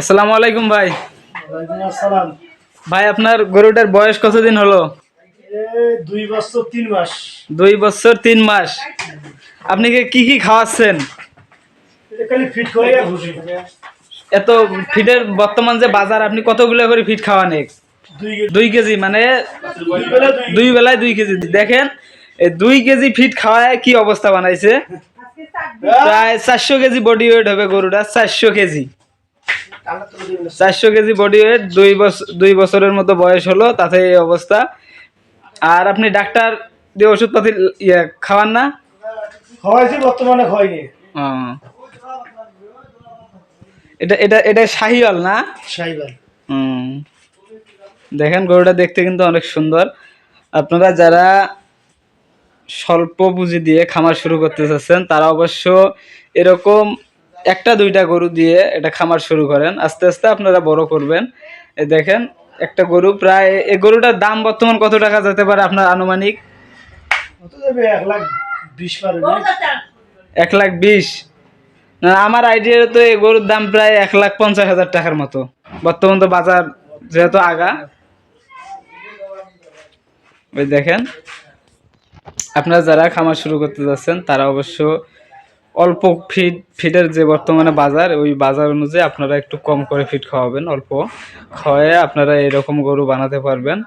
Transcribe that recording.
আসসালামু আলাইকুম ভাই। ভাই আপনার গরুটার বয়স কতদিন হলো? দুই বছর তিন মাস। দুই বছর তিন মাস। আপনি কি কি খাওয়াচ্ছেন? এত ফিটের বর্তমান যে বাজার আপনি কতগুলো করে ফিট খাওয়ান? দুই কেজি। মানে দুই বেলা দুই। দুই বেলায় দুই কেজি। দেখেন দুই কেজি ফিট খাওয়ায় কি অবস্থা বানাইছে? প্রায় চারশো কেজি বডি ওয়েট হবে গরুটা চারশো কেজি। চারশো কেজি বডি ওয়েট দুই বছর দুই বছরের মতো বয়স হলো তাতে এই অবস্থা। আর আপনি ডাক্তার দিয়ে ওষুধপাতি ইয়ে খাওয়ান না? খাওয়াইছি বর্তমানে খাওয়াইনি। এটা এটা এটা শাহিওয়াল না? সাইবার হুম। দেখেন গরুটা দেখতে কিন্তু অনেক সুন্দর। আপনারা যারা স্বল্প পুঁজি দিয়ে খামার শুরু করতে চাচ্ছেন তারা অবশ্য এরকম একটা দুইটা গরু দিয়ে এটা খামার শুরু করেন। আস্তে আস্তে আপনারা বড় করবেন। এই দেখেন একটা গরু প্রায় এই গরুটার দাম বর্তমান কত টাকা যেতে পারে আপনার আনুমানিক? এক লাখ বিশ এক লাখ বিশ। না আমার আইডিয়া তো এই গরুর দাম প্রায় এক লাখ পঞ্চাশ হাজার টাকার মতো। বর্তমান তো বাজার যেহেতু আগা। ওই দেখেন আপনারা যারা খামার শুরু করতে যাচ্ছেন তারা অবশ্য অল্প ফিড ফিডের যে বর্তমানে বাজার, ওই বাজার অনুযায়ী আপনারা একটু কম করে ফিড খাওয়াবেন, অল্প। খাওয়ায় আপনারা এরকম গরু বানাতে পারবেন।